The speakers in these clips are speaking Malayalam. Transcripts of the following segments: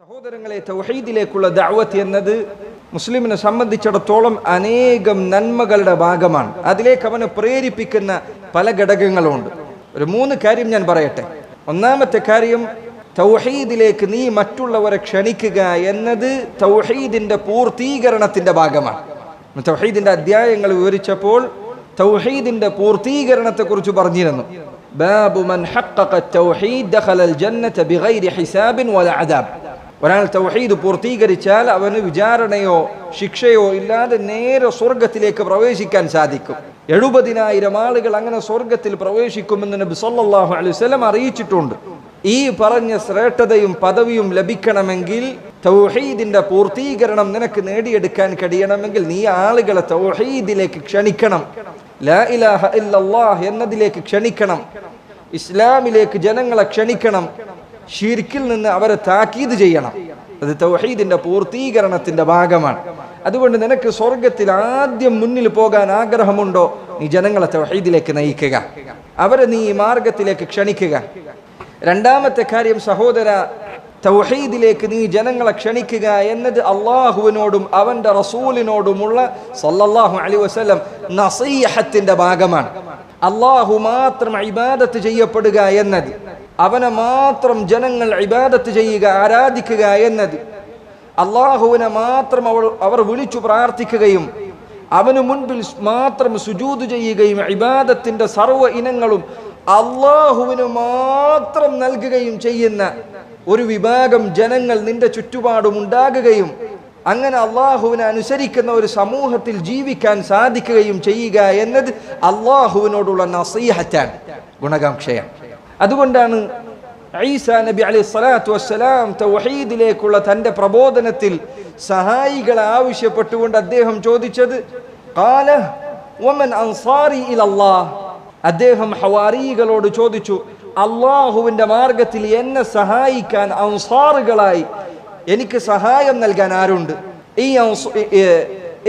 സഹോദരങ്ങളെ തൗഹീദിലേക്കുള്ള ദഅവത്ത് എന്നത് മുസ്ലിമിനെ സംബന്ധിച്ചിടത്തോളം അനേകം നന്മകളുടെ ഭാഗമാണ്. അതിലേക്ക് അവനെ പ്രേരിപ്പിക്കുന്ന പല ഘടകങ്ങളുണ്ട്. ഒരു മൂന്ന് കാര്യം ഞാൻ പറയട്ടെ. ഒന്നാമത്തെ കാര്യം തൗഹീദിലേക്ക് നീ മറ്റുള്ളവരെ ക്ഷണിക്കുക എന്നത് തൗഹീദിന്റെ പൂർത്തീകരണത്തിന്റെ ഭാഗമാണ്. തൗഹീദിന്റെ അധ്യായങ്ങൾ വിവരിച്ചപ്പോൾ തൗഹീദിന്റെ പൂർത്തീകരണത്തെക്കുറിച്ച് പറഞ്ഞിരുന്നു. ബാബു മൻ ഹഖഖ തൗഹീദ് ദഖലൽ ജന്നത ബിഗൈരി ഹിസാബിൻ വല അദാബ്. ഒരാൾ തൗഹീദ് പൂർത്തീകരിച്ചാൽ അവന് വിചാരണയോ ശിക്ഷയോ ഇല്ലാതെ നേരെ സ്വർഗത്തിലേക്ക് പ്രവേശിക്കാൻ സാധിക്കും. എഴുപതിനായിരം ആളുകൾ അങ്ങനെ സ്വർഗത്തിൽ പ്രവേശിക്കുമെന്ന് നബി സല്ലല്ലാഹു അലൈഹി വസല്ലം അറിയിച്ചിട്ടുണ്ട്. ഈ പറഞ്ഞ ശ്രേഷ്ഠതയും പദവിയും ലഭിക്കണമെങ്കിൽ തൗഹീദിന്റെ പൂർത്തീകരണം നിനക്ക് നേടിയെടുക്കാൻ കഴിയണമെങ്കിൽ നീ ആളുകളെ തൗഹീദിലേക്ക് ക്ഷണിക്കണം. ലാ ഇലാഹ ഇല്ലല്ലാഹ് എന്നതിലേക്ക് ക്ഷണിക്കണം. ഇസ്ലാമിലേക്ക് ജനങ്ങളെ ക്ഷണിക്കണം. ഷിർക്കിൽ നിന്ന് അവരെ താക്കീത് ചെയ്യണം. അത് തൗഹീദിന്റെ പൂർത്തീകരണത്തിന്റെ ഭാഗമാണ്. അതുകൊണ്ട് നിനക്ക് സ്വർഗത്തിൽ ആദ്യം മുന്നിൽ പോകാൻ ആഗ്രഹമുണ്ടോ? നീ ജനങ്ങളെ തൗഹീദിലേക്ക് നയിക്കുക. അവരെ നീ ഈ മാർഗത്തിലേക്ക് ക്ഷണിക്കുക. രണ്ടാമത്തെ കാര്യം സഹോദര തൗഹീദിലേക്ക് നീ ജനങ്ങളെ ക്ഷണിക്കുക എന്നത് അള്ളാഹുവിനോടും അവന്റെ റസൂലിനോടുമുള്ള സല്ലല്ലാഹു അലൈഹി വസ്ലം നസീഹത്തിന്റെ ഭാഗമാണ്. അള്ളാഹു മാത്രം ഇബാദത്ത് ചെയ്യപ്പെടുക എന്നത്. അവനെ മാത്രം ജനങ്ങൾ ഇബാദത്ത് ചെയ്യുക ആരാധിക്കുക എന്നത്. അള്ളാഹുവിനെ മാത്രം അവൾ അവർ വിളിച്ചു പ്രാർത്ഥിക്കുകയും അവന് മുൻപിൽ മാത്രം സുജൂത് ചെയ്യുകയും ഇബാദത്തിന്റെ സർവ ഇനങ്ങളും അള്ളാഹുവിന് മാത്രം നൽകുകയും ചെയ്യുന്ന ഒരു വിഭാഗം ജനങ്ങൾ നിന്റെ ചുറ്റുപാടും ഉണ്ടാകുകയും അങ്ങനെ അള്ളാഹുവിനെ അനുസരിക്കുന്ന ഒരു സമൂഹത്തിൽ ജീവിക്കാൻ സാധിക്കുകയും ചെയ്യുക എന്നത് അള്ളാഹുവിനോടുള്ള നസീഹറ്റാണ് ഗുണകാംക്ഷയാണ്. അതുകൊണ്ടാണ് ഐസാ നബി അലൈഹി സ്വലാത്തു വസ്സലാം തൗഹീദിലേക്കുള്ള തന്റെ പ്രബോധനത്തിൽ സഹായികൾ ആവശ്യപ്പെട്ടുകൊണ്ട് അദ്ദേഹം ചോദിച്ചത് കാല വമൻ അൻസാരി ഇലല്ലാഹ്? അദ്ദേഹം ഹവാരികളോട് ചോദിച്ചു അള്ളാഹുവിന്റെ മാർഗത്തിൽ എന്നെ സഹായിക്കാൻ അൻസാറുകളായി എനിക്ക് സഹായം നൽകാൻ ആരുണ്ട്? ഈ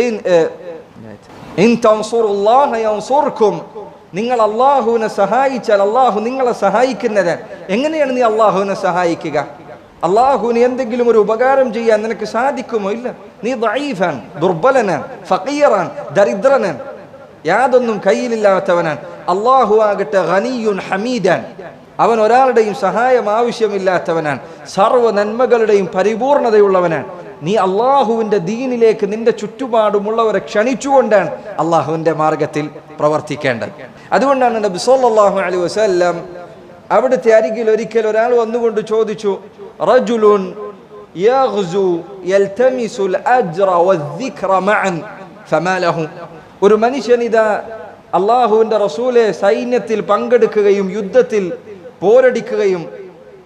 ഇൻ നിങ്ങൾ അള്ളാഹുവിനെ സഹായിച്ചാൽ അള്ളാഹു നിങ്ങളെ സഹായിക്കുന്നത്. എങ്ങനെയാണ് നീ അള്ളാഹുവിനെ സഹായിക്കുക? അള്ളാഹുവിന് എന്തെങ്കിലും ഒരു ഉപകാരം ചെയ്യാൻ നിനക്ക് സാധിക്കുമോ? ഇല്ല. നീ ദൈഫാൻ ദുർബലനാൻ ഫക്കീറാൻ ദരിദ്രനാൻ യാതൊന്നും കയ്യിലില്ലാത്തവനാണ്. അള്ളാഹു ആകട്ടെ ഖനിയുൻ ഹമീദാൻ അവൻ ഒരാളുടെയും സഹായം ആവശ്യമില്ലാത്തവനാണ്. സർവ നന്മകളുടെയും പരിപൂർണതയുള്ളവനാണ്. നീ അള്ളാഹുവിന്റെ ദീനിലേക്ക് നിന്റെ ചുറ്റുപാടുമുള്ളവരെ ക്ഷണിച്ചുകൊണ്ടാണ് അള്ളാഹുവിന്റെ മാർഗത്തിൽ പ്രവർത്തിക്കേണ്ടത്. അതുകൊണ്ടാണ് നബി സല്ലാഹു അലൈഹി വസ്ല്ലാം അവിടുത്തെ അരികിൽ ഒരിക്കൽ ഒരാൾ വന്നുകൊണ്ട് ചോദിച്ചു റജുലുൻ ഒരു മനുഷ്യൻ ഇതാ അള്ളാഹുവിന്റെ റസൂലെ സൈന്യത്തിൽ പങ്കെടുക്കുകയും യുദ്ധത്തിൽ പോരടിക്കുകയും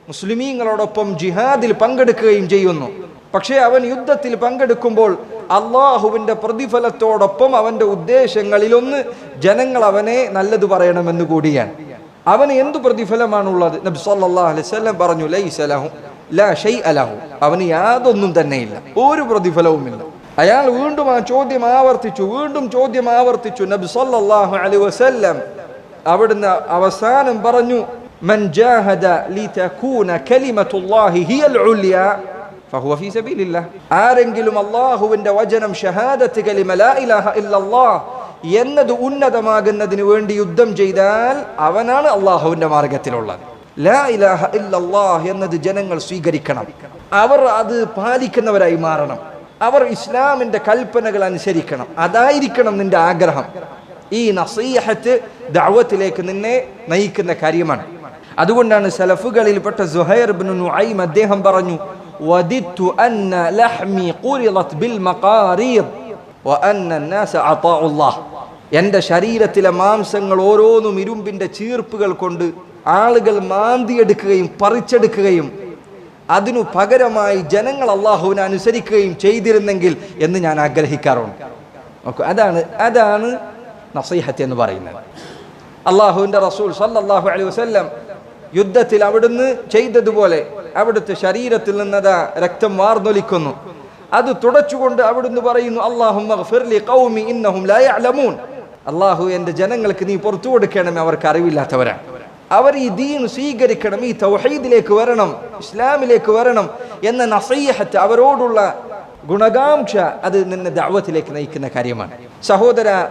മുസ്ലിമീങ്ങളോടൊപ്പം ജിഹാദിൽ പങ്കെടുക്കുകയും ചെയ്യുന്നു. പക്ഷേ അവൻ യുദ്ധത്തിൽ പങ്കെടുക്കുമ്പോൾ അള്ളാഹുവിന്റെ പ്രതിഫലത്തോടൊപ്പം അവന്റെ ഉദ്ദേശങ്ങളിലൊന്ന് ജനങ്ങൾ അവനെ നല്ലത് പറയണമെന്ന് കൂടിയാണ്. അവന് എന്തു പ്രതിഫലമാണുള്ളത്? നബി അലൈഹി പറഞ്ഞു ലൈസ ലഹു ലാ ഷൈഅ ലഹു. അവന് യാതൊന്നും തന്നെയില്ല ഒരു പ്രതിഫലവുമില്ല. അയാൾ വീണ്ടും ആ ചോദ്യം ആവർത്തിച്ചു വീണ്ടും ചോദ്യം ആവർത്തിച്ചു. നബി അലി അലൈഹി വസല്ലം അവിടുന്ന് അവസാനം പറഞ്ഞു ഫീ സബീലില്ലാഹ്. ആരെങ്കിലും അല്ലാഹുവിന്റെ വചനം ഷഹാദത്ത് കലിമ ലാ ഇലാഹ ഇല്ലല്ലാഹ് എന്നത് ഉന്നതമാകുന്നതിന് വേണ്ടി യുദ്ധം ചെയ്താൽ അവനാണ് അള്ളാഹുവിന്റെ മാർഗത്തിലുള്ളത്. ലാ ഇലാഹ ഇല്ലല്ലാഹ് എന്നത് ജനങ്ങൾ സ്വീകരിക്കണം. അവർ അത് പാലിക്കുന്നവരായി മാറണം. അവർ ഇസ്ലാമിന്റെ കൽപ്പനകൾ അനുസരിക്കണം. അതായിരിക്കണം നിന്റെ ആഗ്രഹം. ഈ നസീഹത്ത് ദഅവത്തിലേക്ക് നിന്നെ നയിക്കുന്ന കാര്യമാണ്. അതുകൊണ്ടാണ് സലഫുകളിൽപ്പെട്ട സുഹൈർ ബിൻ നുഐം അദ്ദേഹം പറഞ്ഞു വദിത്തു അന്ന ലഹ്മി കുരിളത് ബിൽ മഖാരീർ വ അന്ന നാസ അതാഉല്ലാഹ് എന്റെ ശരീരത്തിലെ മാംസങ്ങൾ ഓരോന്നും ഇരുമ്പിന്റെ ചീർപ്പുകൾ കൊണ്ട് ആളുകൾ മാന്തിയെടുക്കുകയും പറിച്ചെടുക്കുകയും അതിനു പകരമായി ജനങ്ങൾ അള്ളാഹുവിനെ അനുസരിക്കുകയും ചെയ്തിരുന്നെങ്കിൽ എന്ന് ഞാൻ ആഗ്രഹിക്കാറുണ്ട്. നോക്കൂ അതാണ് അതാണ് നസീഹത്ത് എന്ന് പറയുന്നത്. അള്ളാഹുവിന്റെ റസൂൽ സല്ലാഹു അലൈഹി വസ്ല്ലം യുദ്ധത്തിൽ അവിടുന്ന് ചെയ്തതുപോലെ അവിടുത്തെ ശരീരത്തിൽ നിന്നതാ രക്തം വാർന്നൊലിക്കുന്നു. അത് തുടച്ചുകൊണ്ട് അവിടുന്ന് പറയുന്നു അള്ളാഹു എന്റെ ജനങ്ങൾക്ക് നീ പുറത്തു കൊടുക്കണമേ അവർക്ക് അറിവില്ലാത്തവരാണ് അവർ ഈ ദീൻ സ്വീകരിക്കണം ഈ തൗഹീദിലേക്ക് വരണം ഇസ്ലാമിലേക്ക് വരണം എന്ന നസീഹത്ത് അവരോടുള്ള ഗുണകാംക്ഷ അത് നിന്നെ ദാവത്തിലേക്ക് നയിക്കുന്ന കാര്യമാണ്. സഹോദര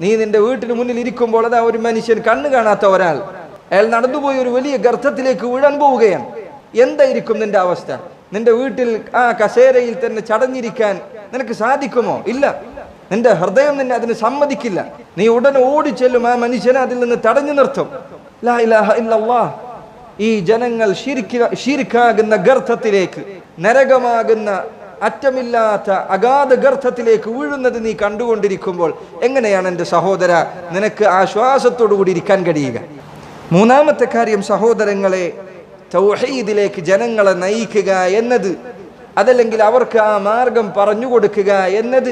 നീ നിന്റെ വീട്ടിന് മുന്നിൽ ഇരിക്കുമ്പോൾ അതാ ഒരു മനുഷ്യൻ കണ്ണു കാണാത്ത ഒരാൾ. അയാൾ നടന്നുപോയി ഒരു വലിയ ഗർത്തത്തിലേക്ക് വീഴാൻ പോവുകയാണ്. എന്തായിരിക്കും നിന്റെ അവസ്ഥ? നിന്റെ വീട്ടിൽ ആ കസേരയിൽ തന്നെ ചടഞ്ഞിരിക്കാൻ നിനക്ക് സാധിക്കുമോ? ഇല്ല. നിന്റെ ഹൃദയം നിന്നെ അതിന് സമ്മതിക്കില്ല. നീ ഉടനെ ഓടിച്ചെല്ലും ആ മനുഷ്യനെ അതിൽ നിന്ന് തടഞ്ഞു നിർത്തും. ഈ ജനങ്ങൾ ശിരിക്കാകുന്ന ഗർത്തത്തിലേക്ക് നരകമാകുന്ന അറ്റമില്ലാത്ത അഗാധ ഗർത്തത്തിലേക്ക് വീഴുന്നത് നീ കണ്ടുകൊണ്ടിരിക്കുമ്പോൾ എങ്ങനെയാണ് എന്റെ സഹോദര നിനക്ക് ആശ്വാസത്തോടു കൂടി ഇരിക്കാൻ കഴിയുക? മൂന്നാമത്തെ കാര്യം സഹോദരങ്ങളെ തൗഹീദിലേക്ക് ജനങ്ങളെ നയിക്കുക എന്നത് അതല്ലെങ്കിൽ അവർക്ക് ആ മാർഗം പറഞ്ഞു കൊടുക്കുക എന്നത്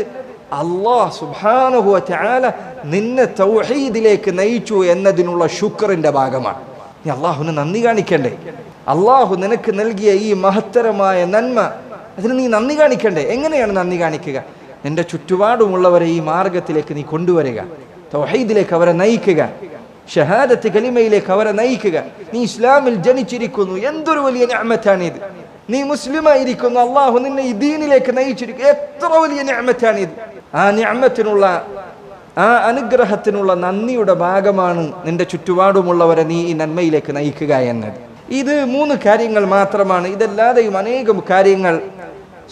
അള്ളാഹ് സുബാനുഹുവ ചാല നിന്നെ തൗഹീദിലേക്ക് നയിച്ചു എന്നതിനുള്ള ശുക്രന്റെ ഭാഗമാണ്. നീ അള്ളാഹുവിന് നന്ദി കാണിക്കണ്ടേ? അള്ളാഹു നിനക്ക് നൽകിയ ഈ മഹത്തരമായ നന്മ അതിന് നീ നന്ദി കാണിക്കണ്ടേ? എങ്ങനെയാണ് നന്ദി കാണിക്കുക? നിന്റെ ചുറ്റുപാടുമുള്ളവരെ ഈ മാർഗത്തിലേക്ക് നീ കൊണ്ടുവരിക. തൗഹീദിലേക്ക് അവരെ നയിക്കുക. ഷഹാദത്ത് കലിമയിലേക്ക് അവരെ നയിക്കുക. നീ ഇസ്ലാമിൽ ജനിച്ചിരിക്കുന്നു. എന്തൊരു വലിയ ഞാമത്താണിത് നീ മുസ്ലിമായിരിക്കുന്നു. അള്ളാഹു നിന്നെ ദീനിലേക്ക് നയിച്ചിരിക്കുന്നു. എത്ര വലിയ ഞാമത്താണിത് ആ ഞാമത്തിനുള്ള ആ അനുഗ്രഹത്തിനുള്ള നന്ദിയുടെ ഭാഗമാണ് നിന്റെ ചുറ്റുപാടുമുള്ളവരെ നീ ഈ നന്മയിലേക്ക് നയിക്കുക എന്നത്. ഇത് മൂന്ന് കാര്യങ്ങൾ മാത്രമാണ്. ഇതല്ലാതെയും അനേകം കാര്യങ്ങൾ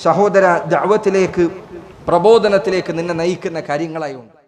സഹോദര ദാവത്തിലേക്ക് പ്രബോധനത്തിലേക്ക് നിന്നെ നയിക്കുന്ന കാര്യങ്ങളായി ഉണ്ട്.